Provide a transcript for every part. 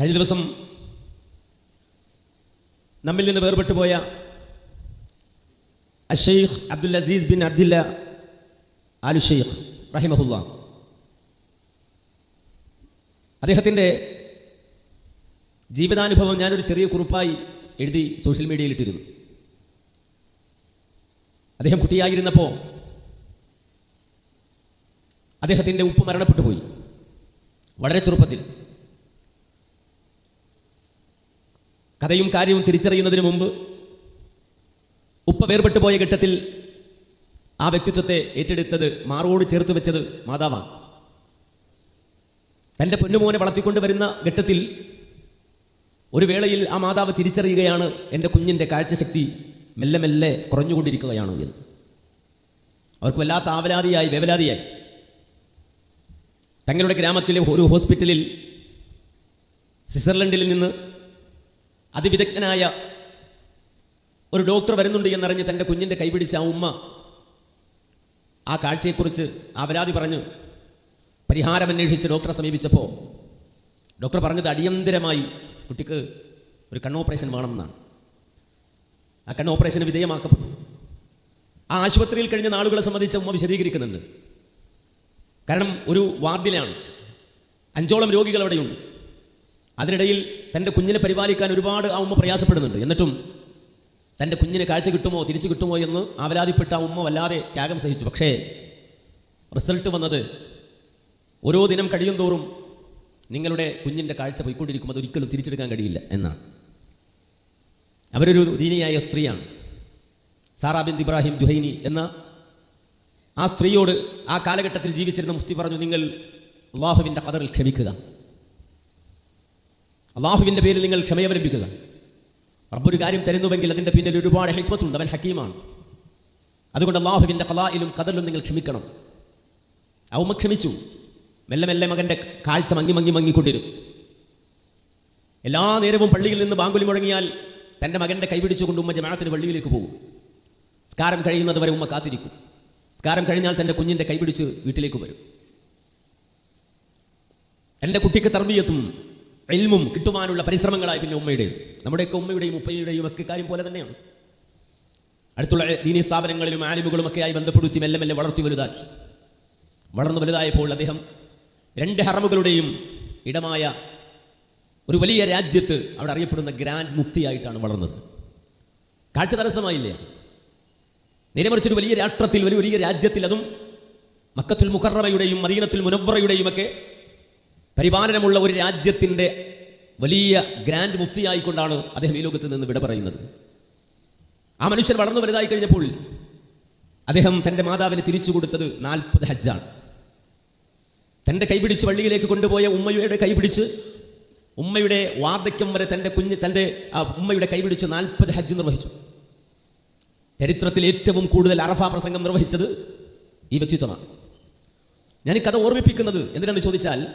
കഴിഞ്ഞ ദിവസം നമ്മിൽ നിന്ന് വേർപെട്ടു പോയ Ash Sheikh Abdul Aziz bin Abdilla Al Sheikh റഹിമഹുല്ല. അദ്ദേഹത്തിന്റെ ജീവിതാനുഭവം ഞാനൊരു ചെറിയ കുറിപ്പായി എഴുതി സോഷ്യൽ മീഡിയയിൽ ഇട്ടിരുന്നു. അദ്ദേഹം കുട്ടിയായിരുന്നപ്പോൾ അദ്ദേഹത്തിന്റെ ഉപ്പ് മരണപ്പെട്ടു പോയി. വളരെ ചെറുപ്പത്തിൽ. കഥയും കാര്യവും തിരിച്ചറിയുന്നതിന് മുമ്പ് ഉപ്പ വേർപെട്ടു പോയ ഘട്ടത്തിൽ ആ വ്യക്തിത്വത്തെ ഏറ്റെടുത്തത് മാറോട് ചേർത്ത് വെച്ചത് മാതാവാണ്. തന്റെ പൊന്നുമോനെ വളർത്തിക്കൊണ്ട് വരുന്ന ഘട്ടത്തിൽ ഒരു വേളയിൽ ആ മാതാവ് തിരിച്ചറിയുകയാണ് എന്റെ കുഞ്ഞിന്റെ കാഴ്ചശക്തി മെല്ലെ മെല്ലെ കുറഞ്ഞുകൊണ്ടിരിക്കുകയാണ് എന്ന്. അവർക്ക് വല്ലാത്ത ആവലാതിയായി വേവലാതിയായി. തങ്ങളുടെ ഗ്രാമത്തിലെ ഒരു ഹോസ്പിറ്റലിൽ സ്വിറ്റ്സർലൻഡിൽ നിന്ന് അതിവിദഗ്ധനായ ഒരു ഡോക്ടർ വരുന്നുണ്ട് എന്നറിഞ്ഞ് തന്റെ കുഞ്ഞിന്റെ കൈപിടിച്ച ആ ഉമ്മ ആ കാഴ്ചയെക്കുറിച്ച് ആവലാതി പറഞ്ഞു. പരിഹാരം അന്വേഷിച്ച് ഡോക്ടറെ സമീപിച്ചപ്പോൾ ഡോക്ടർ പറഞ്ഞത് അടിയന്തരമായി കുട്ടിക്ക് ഒരു കണ്ണ് ഓപ്പറേഷൻ വേണമെന്നാണ്. ആ കണ്ണ് ഓപ്പറേഷന് വിധേയമാക്കപ്പെട്ടു. ആ ആശുപത്രിയിൽ കഴിഞ്ഞ നാളുകളെ സംബന്ധിച്ച് ഉമ്മ വിശദീകരിക്കുന്നുണ്ട്. കാരണം ഒരു വാർഡിലാണ്. അഞ്ചോളം രോഗികൾ അവിടെയുണ്ട്. അതിനിടയിൽ തന്റെ കുഞ്ഞിനെ പരിപാലിക്കാൻ ഒരുപാട് ആ ഉമ്മ പ്രയാസപ്പെടുന്നുണ്ട്. എന്നിട്ടും തന്റെ കുഞ്ഞിന് കാഴ്ച കിട്ടുമോ തിരിച്ചു കിട്ടുമോ എന്ന് ആവലാതിപ്പെട്ട ആ ഉമ്മ വല്ലാതെ ത്യാഗം സഹിച്ചു. പക്ഷേ റിസൾട്ട് വന്നത് ഓരോ ദിനം കഴിയും തോറും നിങ്ങളുടെ കുഞ്ഞിന്റെ കാഴ്ച പോയിക്കൊണ്ടിരിക്കും അത് ഒരിക്കലും തിരിച്ചെടുക്കാൻ കഴിയില്ല എന്നാണ്. അവരൊരു ദീനിയായ സ്ത്രീയാണ്. സാറാ ബിന്ദ് ഇബ്രാഹിം ജുഹൈനി എന്ന ആ സ്ത്രീയോട് ആ കാലഘട്ടത്തിൽ ജീവിച്ചിരുന്ന മുഫ്തി പറഞ്ഞു നിങ്ങൾ അള്ളാഹുവിന്റെ കതറിൽ ക്ഷമിക്കുക. അള്ളാഹുവിന്റെ പേരിൽ നിങ്ങൾ ക്ഷമയവലംബിക്കുക റബ്ബൊരു കാര്യം തരുന്നുവെങ്കിൽ അതിന്റെ പിന്നിൽ ഒരുപാട് ഹെൽപ്പത്തുണ്ട് അവൻ ഹക്കീമാണ്. അതുകൊണ്ട് അള്ളാഹുവിന്റെ കലായിലും കഥലും നിങ്ങൾ ക്ഷമിക്കണം. അവമ്മ ക്ഷമിച്ചു. മെല്ലെ മെല്ലെ മകന്റെ കാഴ്ച മങ്ങി മങ്ങി മങ്ങിക്കൊണ്ടിരുന്നു എല്ലാ നേരവും പള്ളിയിൽ നിന്ന് ബാങ്കുലി മുഴങ്ങിയാൽ തന്റെ മകന്റെ കൈപിടിച്ചുകൊണ്ട് ഉമ്മ ജമാഅത്തിന് പള്ളിയിലേക്ക് പോകും. സ്കാരം കഴിയുന്നത് വരെ ഉമ്മ കാത്തിരിക്കും. സ്കാരം കഴിഞ്ഞാൽ തന്റെ കുഞ്ഞിന്റെ കൈപിടിച്ച് വീട്ടിലേക്ക് വരും. എന്റെ കുട്ടിക്ക് തർബീയത്തും എൽമും കിട്ടുവാനുള്ള പരിശ്രമങ്ങളായി പിന്നെ ഉമ്മയുടെയും. നമ്മുടെയൊക്കെ ഉമ്മയുടെയും ഉപ്പയുടെയും ഒക്കെ കാര്യം പോലെ തന്നെയാണ്. അടുത്തുള്ള ദീനീ സ്ഥാപനങ്ങളിലും ആലിമുകളും ആയി ബന്ധപ്പെടുത്തി മെല്ലെ മെല്ലെ വളർത്തി വലുതാക്കി. വളർന്നു വലുതായപ്പോൾ അദ്ദേഹം രണ്ട് ഹറമുകളുടെയും ഇടമായ ഒരു വലിയ രാജ്യത്ത് അവിടെ അറിയപ്പെടുന്ന ഗ്രാൻഡ് മുക്തിയായിട്ടാണ് വളർന്നത്. കാഴ്ച തടസ്സമായില്ലേ? നേരെ ഒരു വലിയ രാഷ്ട്രത്തിൽ ഒരു വലിയ രാജ്യത്തിൽ അതും മക്കത്തുൽ മുഖറമയുടെയും മദീനത്തുൽ മുനവറയുടെയും ഒക്കെ പരിപാലനമുള്ള ഒരു രാജ്യത്തിന്റെ വലിയ ഗ്രാൻഡ് മുഫ്തിയായിക്കൊണ്ടാണ് അദ്ദേഹം ഈ ലോകത്ത് നിന്ന് വിട പറയുന്നത്. ആ മനുഷ്യൻ വളർന്നു വലുതായി കഴിഞ്ഞപ്പോൾ അദ്ദേഹം തന്റെ മാതാവിന് തിരിച്ചു കൊടുത്തത് നാൽപ്പത് ഹജ്ജാണ്. തന്റെ കൈപിടിച്ച് പള്ളിയിലേക്ക് കൊണ്ടുപോയ ഉമ്മയുടെ കൈപിടിച്ച് ഉമ്മയുടെ വാർദ്ധക്യം വരെ തന്റെ കുഞ്ഞ് തന്റെ ഉമ്മയുടെ കൈപിടിച്ച് നാൽപ്പത് ഹജ്ജ് നിർവഹിച്ചു. ചരിത്രത്തിൽ ഏറ്റവും കൂടുതൽ അറഫ പ്രസംഗം നിർവഹിച്ചത് ഈ വ്യക്തിത്വമാണ്. ഞാൻ ഈ കഥ ഓർമ്മിപ്പിക്കുന്നത് എന്തിനാണ് ചോദിച്ചാൽ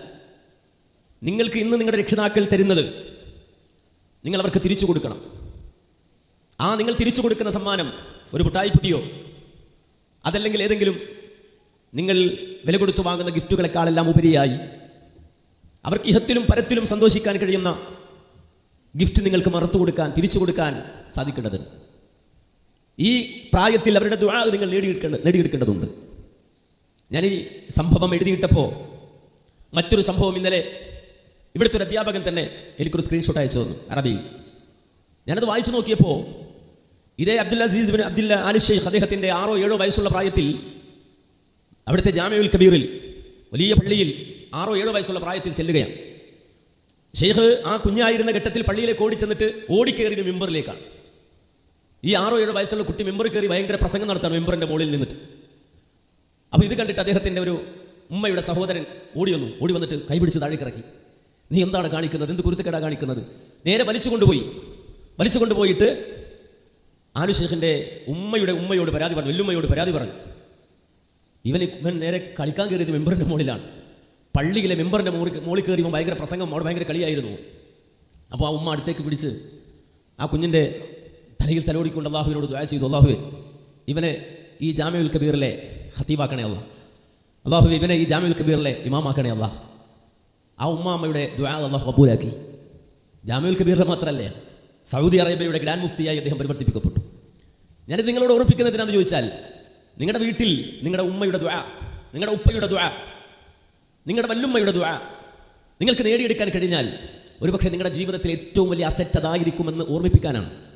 നിങ്ങൾക്ക് ഇന്ന് നിങ്ങളുടെ രക്ഷിതാക്കൾ തരുന്നത് നിങ്ങൾ അവർക്ക് തിരിച്ചു കൊടുക്കണം. ആ നിങ്ങൾ തിരിച്ചു കൊടുക്കുന്ന സമ്മാനം ഒരു പുട്ടായ്പുതിയോ അതല്ലെങ്കിൽ ഏതെങ്കിലും നിങ്ങൾ വില കൊടുത്തു വാങ്ങുന്ന ഗിഫ്റ്റുകളെക്കാളെല്ലാം ഉപരിയായി അവർക്ക് ഇഹത്തിലും പരത്തിലും സന്തോഷിക്കാൻ കഴിയുന്ന ഗിഫ്റ്റ് നിങ്ങൾക്ക് മറത്തു കൊടുക്കാൻ തിരിച്ചു കൊടുക്കാൻ സാധിക്കേണ്ടത്. ഈ പ്രായത്തിൽ അവരുടെ ദുആ നിങ്ങൾ നേടിയെടുക്കേണ്ട നേടിയെടുക്കേണ്ടതുണ്ട്. ഞാൻ ഈ സംഭവം എഴുതിയിട്ടപ്പോൾ മറ്റൊരു സംഭവം ഇന്നലെ ഇവിടുത്തെ ഒരു അധ്യാപകൻ തന്നെ എനിക്കൊരു സ്ക്രീൻഷോട്ട് അയച്ചു തന്നു. അറബിയിൽ ഞാനത് വായിച്ചു നോക്കിയപ്പോൾ ഇതേ Abdul Aziz bin Abdullah Al Sheikh അദ്ദേഹത്തിന്റെ ആറോ ഏഴോ വയസ്സുള്ള പ്രായത്തിൽ അവിടുത്തെ ജാമ്യുൽ കബീറിൽ വലിയ പള്ളിയിൽ ആറോ ഏഴോ വയസ്സുള്ള പ്രായത്തിൽ ചെല്ലുകയാണ്. ഷെയ്ഖ് ആ കുഞ്ഞായിരുന്ന ഘട്ടത്തിൽ പള്ളിയിലേക്ക് ഓടി ചെന്നിട്ട് ഓടിക്കേറിയത് മെമ്പറിലേക്കാണ്. ഈ ആറോ ഏഴോ വയസ്സുള്ള കുട്ടി മെമ്പർ കയറി ഭയങ്കര പ്രസംഗം നടത്താണ് മെമ്പറിന്റെ മുകളിൽ നിന്നിട്ട്. അപ്പോൾ ഇത് കണ്ടിട്ട് അദ്ദേഹത്തിന്റെ ഒരു ഉമ്മയുടെ സഹോദരൻ ഓടി വന്നു. ഓടി വന്നിട്ട് കൈപിടിച്ച് താഴേക്ക് ഇറക്കി നീ എന്താണ് കാണിക്കുന്നത്? എന്ത് കുരുത്തക്കേടാ കാണിക്കുന്നത്? നേരെ വലിച്ചു കൊണ്ടുപോയി. വലിച്ചു കൊണ്ടുപോയിട്ട് ആലു ഉമ്മയുടെ ഉമ്മയോട് പരാതി പറഞ്ഞു വെല്ലുമ്മയോട് പരാതി പറഞ്ഞു. ഇവൻ ഇവൻ നേരെ കളിക്കാൻ കയറിയത് മെമ്പറിന്റെ മുകളിലാണ്. പള്ളിയിലെ മെമ്പറിന്റെ മോളി മുകളിൽ കയറി ഇവൻ ഭയങ്കര പ്രസംഗം അവിടെ ഭയങ്കര കളിയായിരുന്നു. അപ്പോൾ ആ ഉമ്മ അടുത്തേക്ക് പിടിച്ച് ആ കുഞ്ഞിന്റെ തലയിൽ തലോടിക്കൊണ്ട് അള്ളാഹുവിനോട് ദ്വാ ചെയ്തു. അള്ളാഹുവെ ഇവനെ ഈ ജാമ്യുൽ കബീറിലെ ഹത്തീബാക്കണേ അള്ളാഹ് അള്ളാഹു ഇവനെ ഈ ജാമ്യുൽ കബീറിലെ ഇമാമാക്കണേ അള്ളാഹ് ആ ഉമ്മാമ്മയുടെ ദ്വാ അള്ളാഹു കബൂലാക്കി. ജാമ്യുൽ കബീറിന്റെ മാത്രമല്ലേ സൗദി അറേബ്യയുടെ ഗ്രാൻഡ് മുഫ്തിയായി അദ്ദേഹം പരിവർത്തിപ്പിക്കപ്പെട്ടു. ഞാനിത് നിങ്ങളോട് ഓർപ്പിക്കുന്നതിനാന്ന് ചോദിച്ചാൽ നിങ്ങളുടെ വീട്ടിൽ നിങ്ങളുടെ ഉമ്മയുടെ ദ്വാ നിങ്ങളുടെ ഉപ്പയുടെ ദ്വാ നിങ്ങളുടെ വല്ലുമ്മയുടെ ദ്വാ നിങ്ങൾക്ക് നേടിയെടുക്കാൻ കഴിഞ്ഞാൽ ഒരുപക്ഷെ നിങ്ങളുടെ ജീവിതത്തിൽ ഏറ്റവും വലിയ അസറ്റ് അതായിരിക്കുമെന്ന് ഓർമ്മിപ്പിക്കാനാണ്.